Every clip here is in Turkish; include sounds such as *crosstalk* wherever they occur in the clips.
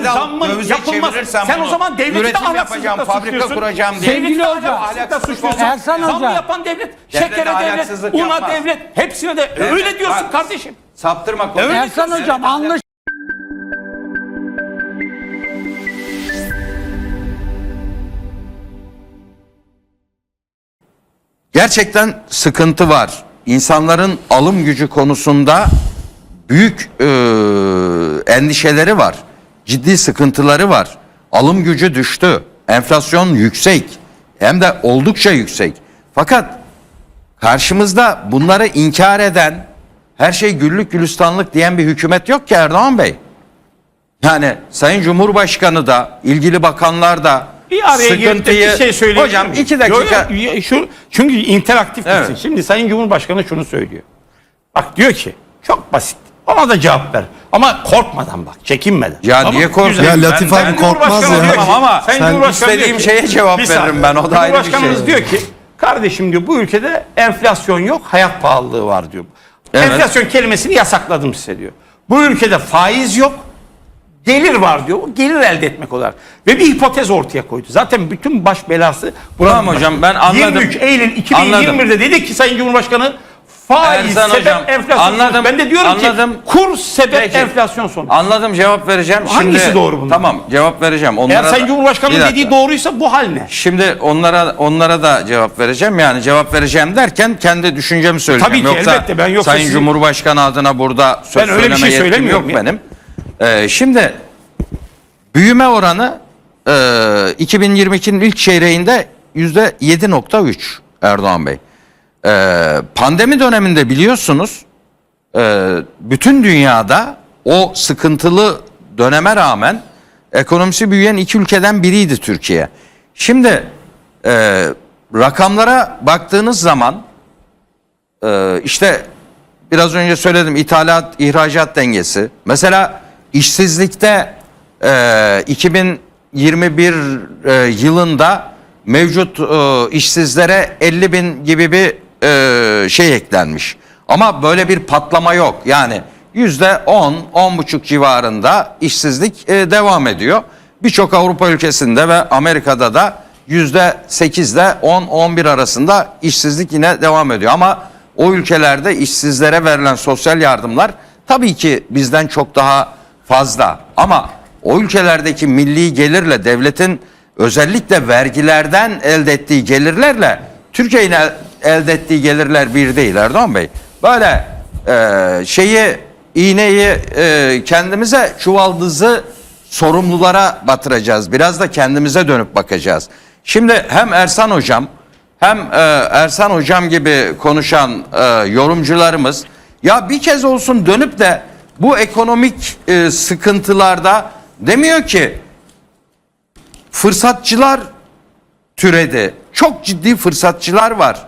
ileride zam alıp mı dövize yapılmaz. çevirirsen Sen o bunu, zaman devleti de üretim ahlaksızlıkla yapacağım, fabrika suçluyorsun. kuracağım diye. Devleti Sevgili de hocam, ahlaksızlıkla suçluyorsun. Ersan Zam hocam. yapan devlet, şekere devlet, ahlaksızlık una yapmaz. devlet, hepsine de öyle diyorsun bak, kardeşim. Saptırma konuyu. Öyle Ersan hocam anlaş Gerçekten sıkıntı var. İnsanların alım gücü konusunda büyük e, endişeleri var. Ciddi sıkıntıları var. Alım gücü düştü. Enflasyon yüksek. Hem de oldukça yüksek. Fakat karşımızda bunları inkar eden, her şey güllük gülistanlık diyen bir hükümet yok ki Erdoğan Bey. Yani Sayın Cumhurbaşkanı da, ilgili bakanlar da Bir araya de bir şey söyleyebilir Hocam iki dakika. Yo, yo, şu, çünkü interaktif Evet. evet. Şimdi Sayın Cumhurbaşkanı şunu söylüyor. Bak diyor ki çok basit. Ona da cevap ver. Ama korkmadan bak, çekinmeden. Ya Tamam, niye korkuyorsun? güzel. Ya Latif Ben- abi ben korkmaz Cumhurbaşkanı ya. Tamam ama sen Cumhurbaşkanı istediğim diyor ki- şeye cevap Bir veririm ben, o da ayrı bir Cumhurbaşkanımız şey. diyor ki kardeşim diyor bu ülkede enflasyon yok hayat pahalılığı var diyor. Evet. Enflasyon kelimesini yasakladım size diyor. Bu ülkede faiz yok gelir var diyor. O gelir elde etmek olarak. Ve bir hipotez ortaya koydu. Zaten bütün baş belası buranın Tamam hocam, ben anladım. 23 Eylül 2021'de dedi ki Sayın Cumhurbaşkanı faiz Ersan sebep hocam, enflasyon anladım. Ben de diyorum anladım. ki kur sebep Peki. enflasyon sonuç. Anladım cevap vereceğim. Hangisi Şimdi, doğru bunun? Tamam cevap vereceğim. Onlara Eğer da- Sayın Cumhurbaşkanı'nın Bir dakika. dediği doğruysa bu hal ne? Şimdi onlara onlara da cevap vereceğim. Yani cevap vereceğim derken kendi düşüncemi söyleyeceğim. Tabii ki, yoksa elbette. Ben yoksa Sayın sizi- Cumhurbaşkanı adına burada söz Ben öyle bir şey söylemiyorum yok ya. benim. Ee, şimdi büyüme oranı e, 2022'nin ilk çeyreğinde yüzde 7.3 Erdoğan Bey. Ee, pandemi döneminde biliyorsunuz e, bütün dünyada o sıkıntılı döneme rağmen ekonomisi büyüyen iki ülkeden biriydi Türkiye. Şimdi e, rakamlara baktığınız zaman e, işte biraz önce söyledim ithalat ihracat dengesi. Mesela işsizlikte e, 2021 e, yılında mevcut e, işsizlere 50 bin gibi bir e, şey eklenmiş. Ama böyle bir patlama yok. Yani yüzde 10, 10,5 civarında işsizlik e, devam ediyor. Birçok Avrupa ülkesinde ve Amerika'da da yüzde 8 ile 10-11 arasında işsizlik yine devam ediyor. Ama o ülkelerde işsizlere verilen sosyal yardımlar tabii ki bizden çok daha fazla. Ama o ülkelerdeki milli gelirle devletin özellikle vergilerden elde ettiği gelirlerle Türkiye'nin elde ettiği gelirler bir değil Erdoğan Bey. Böyle e, şeyi iğneyi e, kendimize çuvaldızı sorumlulara batıracağız. Biraz da kendimize dönüp bakacağız. Şimdi hem Ersan hocam hem e, Ersan hocam gibi konuşan e, yorumcularımız ya bir kez olsun dönüp de bu ekonomik e, sıkıntılarda demiyor ki fırsatçılar türedi. Çok ciddi fırsatçılar var.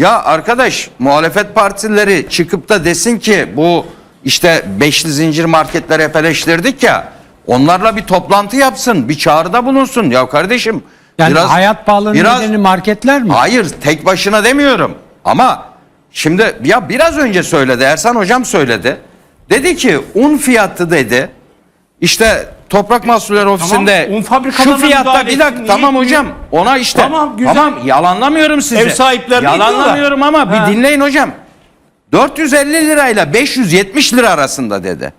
Ya arkadaş muhalefet partileri çıkıp da desin ki bu işte beşli zincir marketleri hep eleştirdik ya onlarla bir toplantı yapsın bir çağrıda bulunsun ya kardeşim. yani hayat pahalılığının biraz- nedeni marketler mi? Hayır tek başına demiyorum ama şimdi ya biraz önce söyledi Ersan hocam söyledi. Dedi ki un fiyatı dedi işte Toprak Mahsulleri Ofisi'nde un şu fabrikalarına fiyatta müdahale bir dakika tamam etmiyor? hocam ona işte Tamam, güzel. tamam yalanlamıyorum sizi. Ev sahipleri Yalanlamıyorum ama bir Ha. dinleyin hocam. 450 lirayla 570 lira arasında dedi.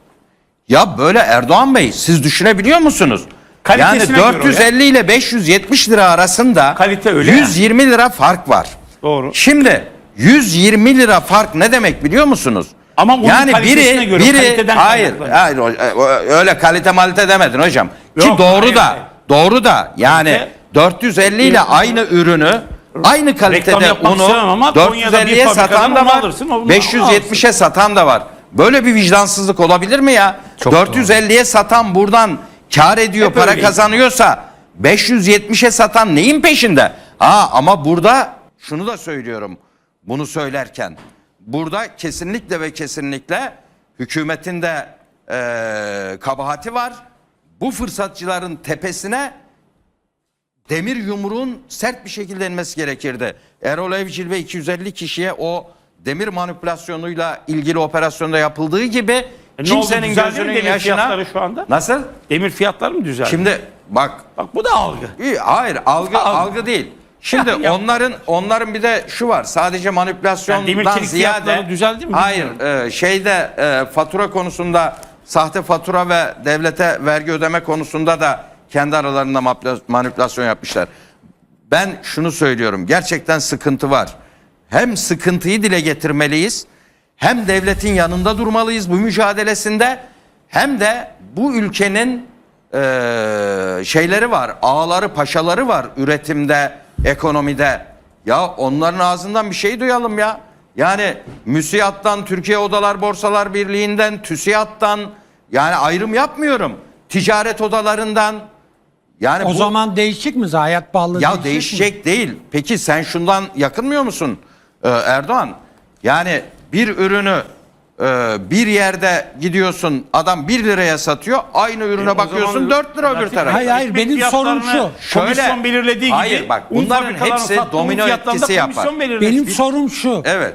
Ya böyle Erdoğan Bey siz düşünebiliyor musunuz? Yani Kalitesine göre o ya. 450 ile 570 lira arasında Kalite öyle 120 lira fark var. Doğru. Şimdi 120 lira fark ne demek biliyor musunuz? Ama onun yani biri göre, biri hayır, hayır o- öyle kalite malite demedin hocam. Ki Yok, doğru hayır, da hayır. doğru da yani Kalite- 450 ile aynı ürünü aynı kalitede unu istemem ama Konya'da bir 450'ye fabrikadan satan da onu var. alırsın, onu 570'e satan da var. Böyle bir vicdansızlık olabilir mi ya? 450'ye satan buradan kar ediyor, Hep para öyleydi. kazanıyorsa 570'e satan neyin peşinde? Ha ama burada şunu da söylüyorum bunu söylerken. Burada kesinlikle ve kesinlikle hükümetin de eee, kabahati var. Bu fırsatçıların tepesine demir yumruğun sert bir şekilde inmesi gerekirdi. Erol Evcil ve 250 kişiye o demir manipülasyonuyla ilgili operasyonda yapıldığı gibi E oldu, Kimsenin gözünün demir yaşına. fiyatları şu anda? Nasıl? Demir fiyatları mı düzeldi? Şimdi bak Bak bu da algı. İyi, hayır algı Algı. algı değil. Şimdi *laughs* onların onların bir de şu var. Sadece Yani manipülasyondan demir çelik ziyade fiyatları düzeldi mi Hayır, e, şeyde e, fatura konusunda sahte fatura ve devlete vergi ödeme konusunda da kendi aralarında mapla- manipülasyon yapmışlar. Ben şunu söylüyorum. Gerçekten sıkıntı var. Hem sıkıntıyı dile getirmeliyiz. Hem devletin yanında durmalıyız bu mücadelesinde. Hem de bu ülkenin eee, şeyleri var. Ağları, paşaları var üretimde, ekonomide. Ya onların ağzından bir şey duyalım ya. Yani MÜSİAD'dan, Türkiye Odalar Borsalar Birliği'nden, TÜSİAD'dan yani ayrım yapmıyorum. Ticaret odalarından yani O bu- zaman değişik mi? Hayat pahalı ya değişecek değişecek değil. Peki sen şundan yakınmıyor musun Ee, Erdoğan? Yani bir ürünü e, bir yerde gidiyorsun adam 1 liraya satıyor. Aynı ürüne E, bakıyorsun zaman 4 lira öbür tarafa. Hayır, hayır, benim sorum şu. Komisyon Şöyle- belirlediği gibi. Hayır, bak, un bunların hepsi domino etkisi yapar. komisyon. Benim Bir- sorum şu. Evet.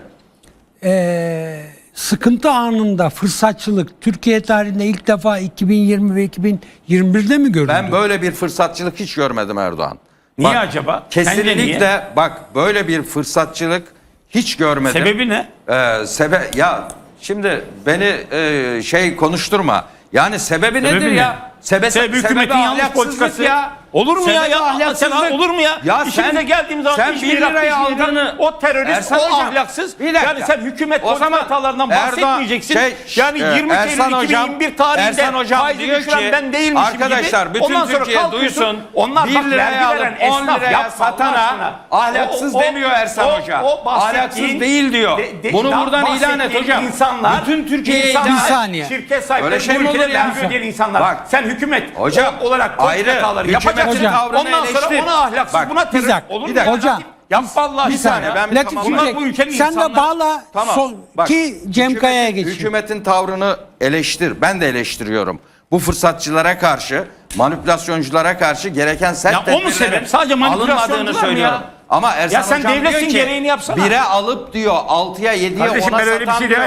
Ee, sıkıntı anında fırsatçılık Türkiye tarihinde ilk defa 2020 ve 2021'de mi görüldü? Ben böyle bir fırsatçılık hiç görmedim Erdoğan. Niye Bak, acaba? Kesinlikle bak böyle bir fırsatçılık hiç görmedim. Sebebi ne? Ee, sebe ya şimdi beni e, şey konuşturma. Yani sebebi, Sebebi nedir ne? ya? Sebe, Sebebi hükümetin yanlış politikası. Olur mu ya? Sebebi ya? ahlaksızlık. Sen- olur mu ya? Ya İşimize sen, geldiğimiz zaman sen iş 1 miras, liraya aldığını o terörist, Ersan o hocam, ahlaksız. Yani sen hükümet O zaman politikalarından Erdoğan- bahsetmeyeceksin. şey, yani e, 20 Ersan Eylül hocam- 2021 tarihinde Ersan hocam faizi diyor ki, ben değilmişim arkadaşlar, gibi. bütün Ondan sonra Türkiye duysun, Onlar 1 bak liraya vergi alıp veren 10 esnaf liraya satana ahlaksız demiyor Ersan Hoca. Ahlaksız değil diyor. Bunu buradan ilan et hocam. İnsanlar, Bütün Türkiye'ye insanlar. Şirket sahipleri şey bu ülkede ya? vergi ödeyen insanlar. Sen hükümet Hocam, olarak ayrı. hataları yapacaksın. tavrını Ondan sonra eleştir. ona ahlaksız Bak, buna terörist dakika, olur bir mu? dakika. Hocam, Yapma Allah Bir saniye. ben bir. Bey, Bunlar bu ülkenin sen de insanları. bağla Tamam. son, Bak, ki Cem Kaya'ya geçeyim. Hükümetin tavrını eleştir. Ben de eleştiriyorum. Bu fırsatçılara karşı, manipülasyonculara karşı gereken sert Ya o mu sebep? Sadece manipülasyoncular söylüyorum. ya? Ama Ersan Ya sen Hocam diyor ki, gereğini yapsana. Bire alıp diyor 6'ya 7'ye Kardeşim 10'a ben öyle bir satan şey diyor.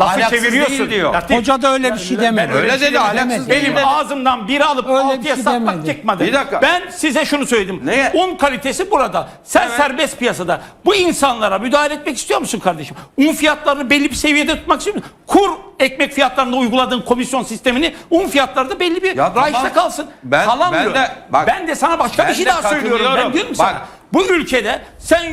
Lafı Ahlaksız çeviriyorsun. değil diyor. Latif, Hoca da öyle bir şey demedi. öyle şey dedi, ahlaksız Benim değil dedi. ağzımdan biri alıp Öyle bir altıya şey satmak demedi. çıkmadı. Bir dakika. Ben size şunu söyledim. Neye? Un kalitesi burada. Sen serbest piyasada bu insanlara müdahale etmek istiyor musun kardeşim? Un fiyatlarını belli bir seviyede tutmak istiyor musun? Kur ekmek fiyatlarında uyguladığın komisyon sistemini un fiyatları da belli bir Ya rayişte tamam. kalsın. Ben- ben de- bak, ben de sana başka ben bir şey daha söylüyorum. Ben diyorum ki Bak. sana. Bu ülkede sen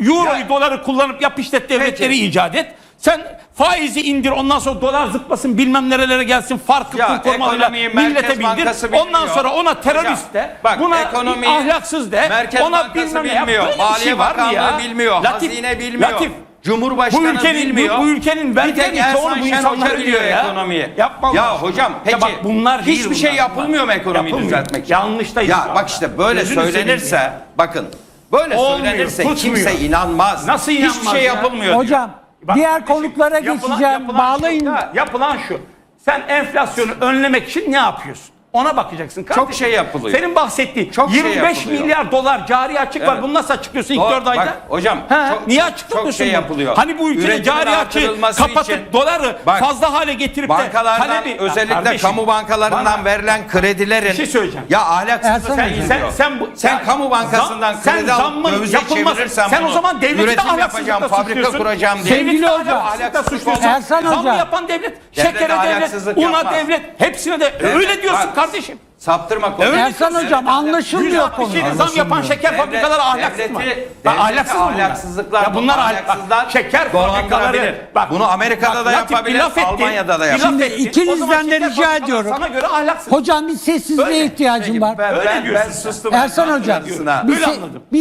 euroyu Ya- doları kullanıp yap işlet devletleri Peki. icat et. Sen faizi indir ondan sonra dolar zıplasın bilmem nerelere gelsin farkı Ya kur ekonomiyi millete bindir. Bilmiyor. Ondan sonra ona terörist de bak, buna ekonomiyi ahlaksız de Merkez ona Bankası bilmem bilmiyor, Böyle bir Maliye şey var mı ya? bilmiyor, hazine bilmiyor, Latif, Cumhurbaşkanı bu ülkenin, bilmiyor. Bu, bu ülkenin tek çoğunu bu insanlar biliyor ya. ekonomiyi. Yapma Ya hocam peki Ya bak bunlar hiçbir şey bunlar. yapılmıyor mu ekonomiyi Yapılmıyor. düzeltmek için? Yanlıştayız Ya bak işte böyle Gözünü söylenirse ya. bakın böyle Olmuyor, söylenirse tutmuyor. kimse inanmaz. Nasıl Hiçbir inanmaz şey ya? yapılmıyor. Hocam Bak diğer kardeşim, konuklara yapılan- geçeceğim. yapılan Bağlayın. Şu, ha, yapılan şu. Sen enflasyonu önlemek için ne yapıyorsun? Ona bakacaksın. kardeşim. şey yapılıyor. Senin bahsettiğin Çok şey 25 yapılıyor. milyar dolar cari açık var. Evet. Bunu nasıl açıklıyorsun ilk Doğru. 4 ayda? Bak hocam, Ha, çok- niye çok- açıklamıyorsun çok şey bunu? yapılıyor. Hani bu ülkede Üretimin cari açığı kapatıp için- doları Bak, fazla hale getirip de Bankalardan talebi... özellikle Kardeşim, kamu bankalarından bana- verilen kredilerin Bir şey söyleyeceğim. ya ahlaksızlık sen, sen, sen, bu, sen ya, kamu bankasından zam- sen kredi alıp zammın dövize yapılmaz. çevirirsen Sen o bunu, zaman devleti de ahlaksızlıkla yapacağım, fabrika kuracağım diye. De Sevgili hocam, ahlaksızlıkla suçluyorsun. Hoca. yapan devlet, şekere devlet, una devlet, hepsine de öyle diyorsun bak, kardeşim. Saptırma konuyu. Öyle Ersan hocam anlaşılmıyor konu. 167 zam yapan şeker fabrikaları ahlaksız mı? devleti- Bak, ahlaksız mı bunlar? ahlaksızlıklar, Ya bunlar ahlaksızlar ahlaksızlar. Şeker dolandırabilir. fabrikaları. Bak, Bunu Amerika'da da Latif, yapabilir, bir laf ettin, Almanya'da da bir laf yapabilir. Şimdi ikinizden O zaman de şeker rica fabrikaları ediyorum. Sana göre ahlaksız. Hocam bir sessizliğe ihtiyacım var. Ben, ben, ben sustum. Ersan hocam bir, Öyle se- anladım. bir